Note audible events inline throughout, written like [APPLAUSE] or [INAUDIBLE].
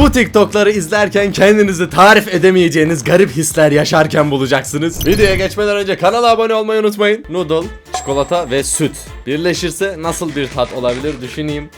Bu TikTok'ları izlerken kendinizi tarif edemeyeceğiniz garip hisler yaşarken bulacaksınız. Videoya geçmeden önce kanala abone olmayı unutmayın. Noodle, çikolata ve süt birleşirse nasıl bir tat olabilir düşüneyim.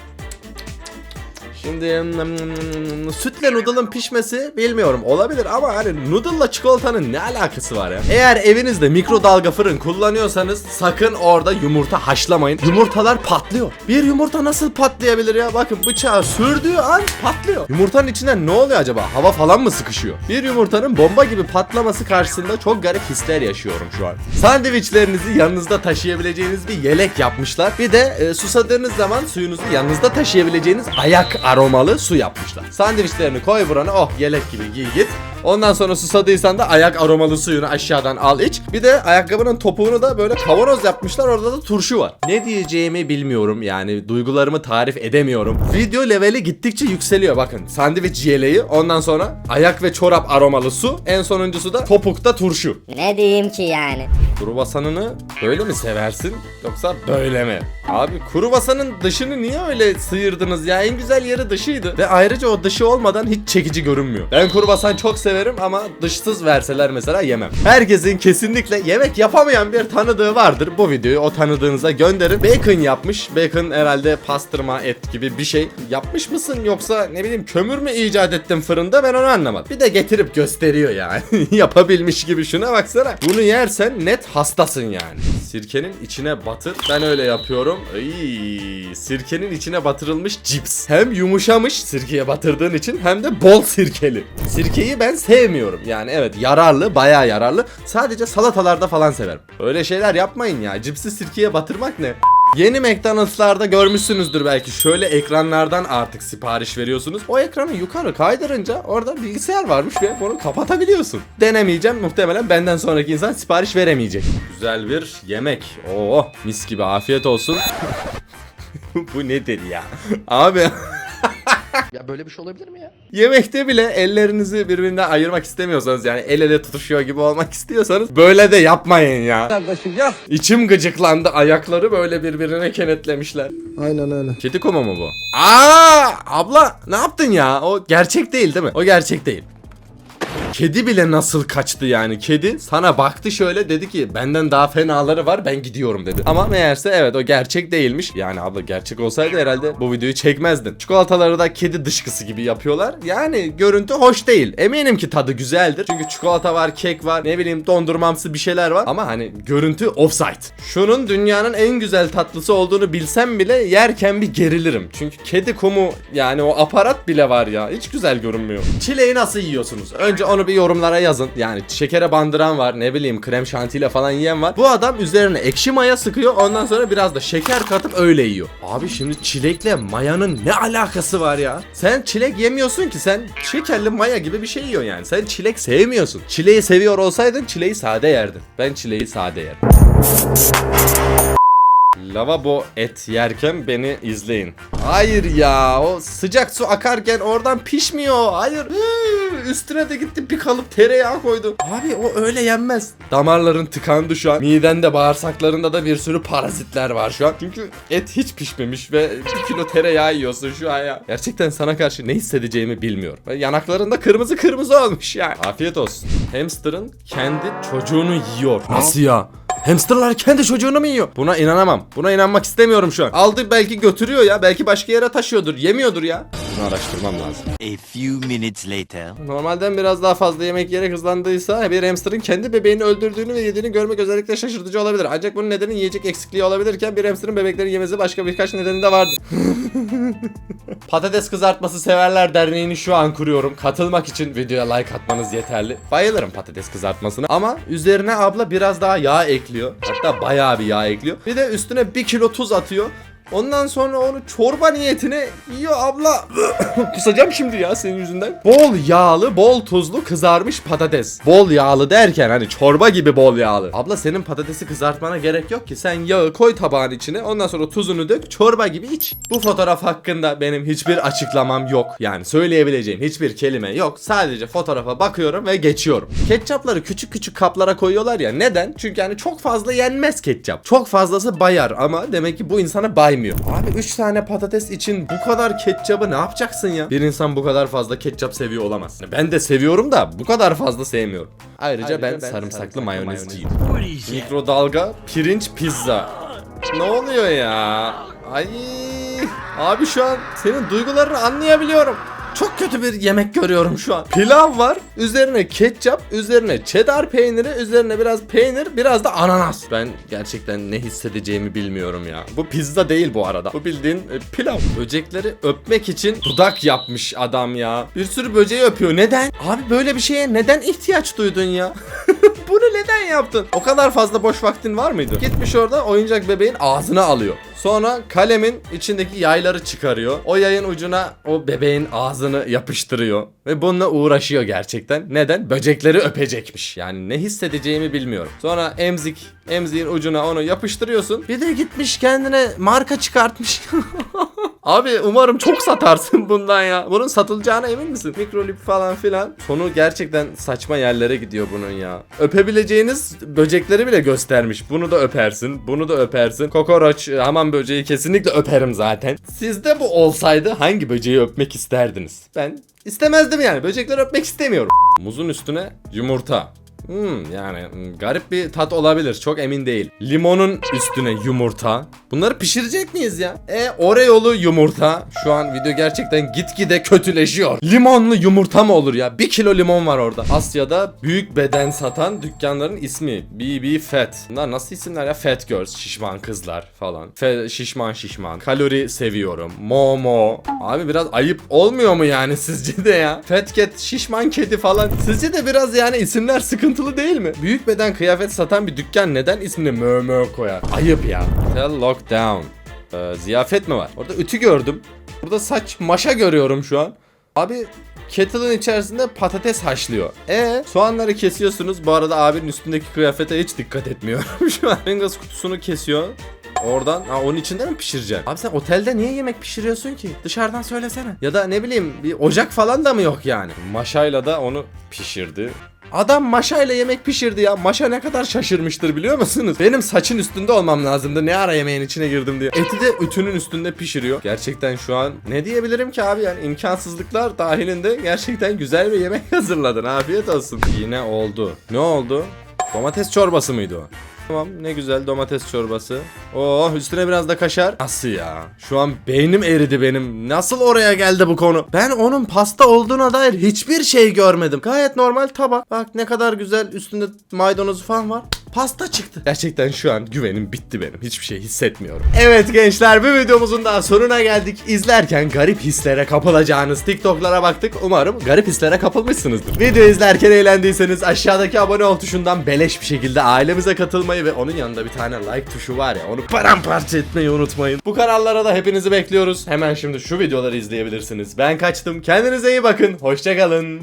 Şimdi mm, sütle noodle'ın pişmesi bilmiyorum olabilir ama hani noodle'la çikolatanın ne alakası var ya? Eğer evinizde mikrodalga fırın kullanıyorsanız sakın orada yumurta haşlamayın. Yumurtalar patlıyor. Bir yumurta nasıl patlayabilir ya? Bakın bıçağı sürdüğü an patlıyor. Yumurtanın içine ne oluyor acaba? Hava falan mı sıkışıyor? Bir yumurtanın bomba gibi patlaması karşısında çok garip hisler yaşıyorum şu an. Sandviçlerinizi yanınızda taşıyabileceğiniz bir yelek yapmışlar. Bir de e, susadığınız zaman suyunuzu yanınızda taşıyabileceğiniz ayak aromalı su yapmışlar. Sandviçlerini koy burana oh yelek gibi giy git. Ondan sonra susadıysan da ayak aromalı suyunu aşağıdan al iç. Bir de ayakkabının topuğunu da böyle kavanoz yapmışlar. Orada da turşu var. Ne diyeceğimi bilmiyorum yani duygularımı tarif edemiyorum. Video leveli gittikçe yükseliyor bakın. Sandviç yeleği ondan sonra ayak ve çorap aromalı su. En sonuncusu da topukta turşu. Ne diyeyim ki yani? Kruvasanını böyle mi seversin yoksa böyle mi? Abi kruvasanın dışını niye öyle sıyırdınız ya? En güzel yeri dışıydı. Ve ayrıca o dışı olmadan hiç çekici görünmüyor. Ben kruvasan çok severim ama dışsız verseler mesela yemem. Herkesin kesinlikle yemek yapamayan bir tanıdığı vardır. Bu videoyu o tanıdığınıza gönderin. Bacon yapmış. Bacon herhalde pastırma et gibi bir şey. Yapmış mısın yoksa ne bileyim kömür mü icat ettin fırında ben onu anlamadım. Bir de getirip gösteriyor yani. [LAUGHS] Yapabilmiş gibi şuna baksana. Bunu yersen net hastasın yani. Sirkenin içine batır. Ben öyle yapıyorum. Iy, sirkenin içine batırılmış cips. Hem yumuşamış sirkeye batırdığın için hem de bol sirkeli. Sirkeyi ben sevmiyorum. Yani evet yararlı, bayağı yararlı. Sadece salatalarda falan severim. Öyle şeyler yapmayın ya. Cipsi sirkeye batırmak ne? Yeni McDonald'slarda görmüşsünüzdür belki. Şöyle ekranlardan artık sipariş veriyorsunuz. O ekranı yukarı kaydırınca orada bilgisayar varmış ve bunu kapatabiliyorsun. Denemeyeceğim. Muhtemelen benden sonraki insan sipariş veremeyecek. Güzel bir yemek. Oo, mis gibi afiyet olsun. [LAUGHS] Bu nedir ya? Abi Ya böyle bir şey olabilir mi ya? Yemekte bile ellerinizi birbirinden ayırmak istemiyorsanız yani el ele tutuşuyor gibi olmak istiyorsanız böyle de yapmayın ya. Kardeşim ya. İçim gıcıklandı ayakları böyle birbirine kenetlemişler. Aynen öyle. Kedi koma mı bu? Aa abla ne yaptın ya? O gerçek değil değil mi? O gerçek değil. Kedi bile nasıl kaçtı yani? Kedi sana baktı şöyle dedi ki benden daha fenaları var ben gidiyorum dedi. Ama meğerse evet o gerçek değilmiş. Yani abla gerçek olsaydı herhalde bu videoyu çekmezdin. Çikolataları da kedi dışkısı gibi yapıyorlar. Yani görüntü hoş değil. Eminim ki tadı güzeldir. Çünkü çikolata var, kek var, ne bileyim dondurmamsı bir şeyler var. Ama hani görüntü offside. Şunun dünyanın en güzel tatlısı olduğunu bilsem bile yerken bir gerilirim. Çünkü kedi kumu yani o aparat bile var ya. Hiç güzel görünmüyor. Çileği nasıl yiyorsunuz? Önce onu bir yorumlara yazın. Yani şekere bandıran var, ne bileyim krem şantiyle falan yiyen var. Bu adam üzerine ekşi maya sıkıyor. Ondan sonra biraz da şeker katıp öyle yiyor. Abi şimdi çilekle mayanın ne alakası var ya? Sen çilek yemiyorsun ki sen şekerli maya gibi bir şey yiyorsun yani. Sen çilek sevmiyorsun. Çileği seviyor olsaydın çileği sade yerdin. Ben çileği sade yerim. Lavabo et yerken beni izleyin. Hayır ya o sıcak su akarken oradan pişmiyor. Hayır. Hıı, Üstüne de gitti bir kalıp tereyağı koydu. Abi o öyle yenmez. Damarların tıkandı şu an. Midende bağırsaklarında da bir sürü parazitler var şu an. Çünkü et hiç pişmemiş ve bir kilo tereyağı yiyorsun şu an ya. Gerçekten sana karşı ne hissedeceğimi bilmiyorum. Ve yanaklarında kırmızı kırmızı olmuş ya. Afiyet olsun. Hamsterın kendi çocuğunu yiyor. Nasıl ya? Hamsterlar kendi çocuğunu mu yiyor? Buna inanamam. Buna inanmak istemiyorum şu an. Aldı belki götürüyor ya. Belki başka yere taşıyordur. Yemiyordur ya. Bunu araştırmam lazım. A few minutes later. Normalden biraz daha fazla yemek yiyerek hızlandıysa bir hamsterın kendi bebeğini öldürdüğünü ve yediğini görmek özellikle şaşırtıcı olabilir. Ancak bunun nedeni yiyecek eksikliği olabilirken bir hamsterın bebekleri yemesi başka birkaç nedeni de vardı. [LAUGHS] Patates kızartması severler derneğini şu an kuruyorum. Katılmak için videoya like atmanız yeterli. Bayılırım patates kızartmasına ama üzerine abla biraz daha yağ ekliyor. Hatta bayağı bir yağ ekliyor. Bir de üstüne bir kilo tuz atıyor. Ondan sonra onu çorba niyetine yiyor abla. [COUGHS] Kusacağım şimdi ya senin yüzünden. Bol yağlı, bol tuzlu kızarmış patates. Bol yağlı derken hani çorba gibi bol yağlı. Abla senin patatesi kızartmana gerek yok ki. Sen yağı koy tabağın içine. Ondan sonra tuzunu dök. Çorba gibi iç. Bu fotoğraf hakkında benim hiçbir açıklamam yok. Yani söyleyebileceğim hiçbir kelime yok. Sadece fotoğrafa bakıyorum ve geçiyorum. Ketçapları küçük küçük kaplara koyuyorlar ya. Neden? Çünkü yani çok fazla yenmez ketçap. Çok fazlası bayar ama demek ki bu insana baymıyor. Sevmiyor. Abi 3 tane patates için bu kadar ketçabı ne yapacaksın ya? Bir insan bu kadar fazla ketçap seviyor olamaz. Ben de seviyorum da bu kadar fazla sevmiyorum. Ayrıca, ben, sarımsaklı, mayonezciyim. Mikrodalga pirinç pizza. Ne oluyor ya? Ay abi şu an senin duygularını anlayabiliyorum. Çok kötü bir yemek görüyorum şu an. Pilav var, üzerine ketçap, üzerine cheddar peyniri, üzerine biraz peynir, biraz da ananas. Ben gerçekten ne hissedeceğimi bilmiyorum ya. Bu pizza değil bu arada. Bu bildiğin e, pilav. Böcekleri öpmek için dudak yapmış adam ya. Bir sürü böceği öpüyor. Neden? Abi böyle bir şeye neden ihtiyaç duydun ya? [LAUGHS] Bunu neden yaptın? O kadar fazla boş vaktin var mıydı? Gitmiş orada oyuncak bebeğin ağzına alıyor. Sonra kalemin içindeki yayları çıkarıyor. O yayın ucuna o bebeğin ağzını yapıştırıyor. Ve bununla uğraşıyor gerçekten. Neden? Böcekleri öpecekmiş. Yani ne hissedeceğimi bilmiyorum. Sonra emzik, emziğin ucuna onu yapıştırıyorsun. Bir de gitmiş kendine marka çıkartmış. [LAUGHS] Abi umarım çok satarsın bundan ya. Bunun satılacağına emin misin? Mikrolip falan filan. Sonu gerçekten saçma yerlere gidiyor bunun ya. Öpebileceğiniz böcekleri bile göstermiş. Bunu da öpersin. Bunu da öpersin. Kokoroç, hamam böceği kesinlikle öperim zaten. Sizde bu olsaydı hangi böceği öpmek isterdiniz? Ben istemezdim yani. Böcekleri öpmek istemiyorum. Muzun üstüne yumurta. Hmm, yani hmm, garip bir tat olabilir. Çok emin değil. Limonun üstüne yumurta. Bunları pişirecek miyiz ya? E Oreo'lu yumurta. Şu an video gerçekten gitgide kötüleşiyor. Limonlu yumurta mı olur ya? Bir kilo limon var orada. Asya'da büyük beden satan dükkanların ismi. BB Fat. Bunlar nasıl isimler ya? Fat Girls. Şişman kızlar falan. Fe- şişman şişman. Kalori seviyorum. Momo. Abi biraz ayıp olmuyor mu yani sizce de ya? Fat Cat, şişman kedi falan. Sizce de biraz yani isimler sıkıntılı değil mi? Büyük beden kıyafet satan bir dükkan neden ismini mö koyar? Ayıp ya. Tell lockdown. Ee, ziyafet mi var? Orada ütü gördüm. Burada saç maşa görüyorum şu an. Abi kettle'ın içerisinde patates haşlıyor. E soğanları kesiyorsunuz. Bu arada abinin üstündeki kıyafete hiç dikkat etmiyorum [LAUGHS] şu an. Pringles kutusunu kesiyor. Oradan ha onun içinde mi pişireceksin? Abi sen otelde niye yemek pişiriyorsun ki? Dışarıdan söylesene. Ya da ne bileyim bir ocak falan da mı yok yani? Maşayla da onu pişirdi. Adam maşayla yemek pişirdi ya. Maşa ne kadar şaşırmıştır biliyor musunuz? Benim saçın üstünde olmam lazımdı. Ne ara yemeğin içine girdim diye. Eti de ütünün üstünde pişiriyor. Gerçekten şu an ne diyebilirim ki abi yani imkansızlıklar dahilinde gerçekten güzel bir yemek [LAUGHS] hazırladın. Afiyet olsun. Yine oldu. Ne oldu? Domates çorbası mıydı o? Tamam ne güzel domates çorbası. Oh üstüne biraz da kaşar. Nasıl ya? Şu an beynim eridi benim. Nasıl oraya geldi bu konu? Ben onun pasta olduğuna dair hiçbir şey görmedim. Gayet normal tabak. Bak ne kadar güzel üstünde maydanoz falan var. Pasta çıktı. Gerçekten şu an güvenim bitti benim. Hiçbir şey hissetmiyorum. Evet gençler bir videomuzun daha sonuna geldik. İzlerken garip hislere kapılacağınız TikTok'lara baktık. Umarım garip hislere kapılmışsınızdır. Video izlerken eğlendiyseniz aşağıdaki abone ol tuşundan beleş bir şekilde ailemize katılmayı ve onun yanında bir tane like tuşu var ya onu paramparça etmeyi unutmayın. Bu kanallara da hepinizi bekliyoruz. Hemen şimdi şu videoları izleyebilirsiniz. Ben kaçtım. Kendinize iyi bakın. Hoşçakalın.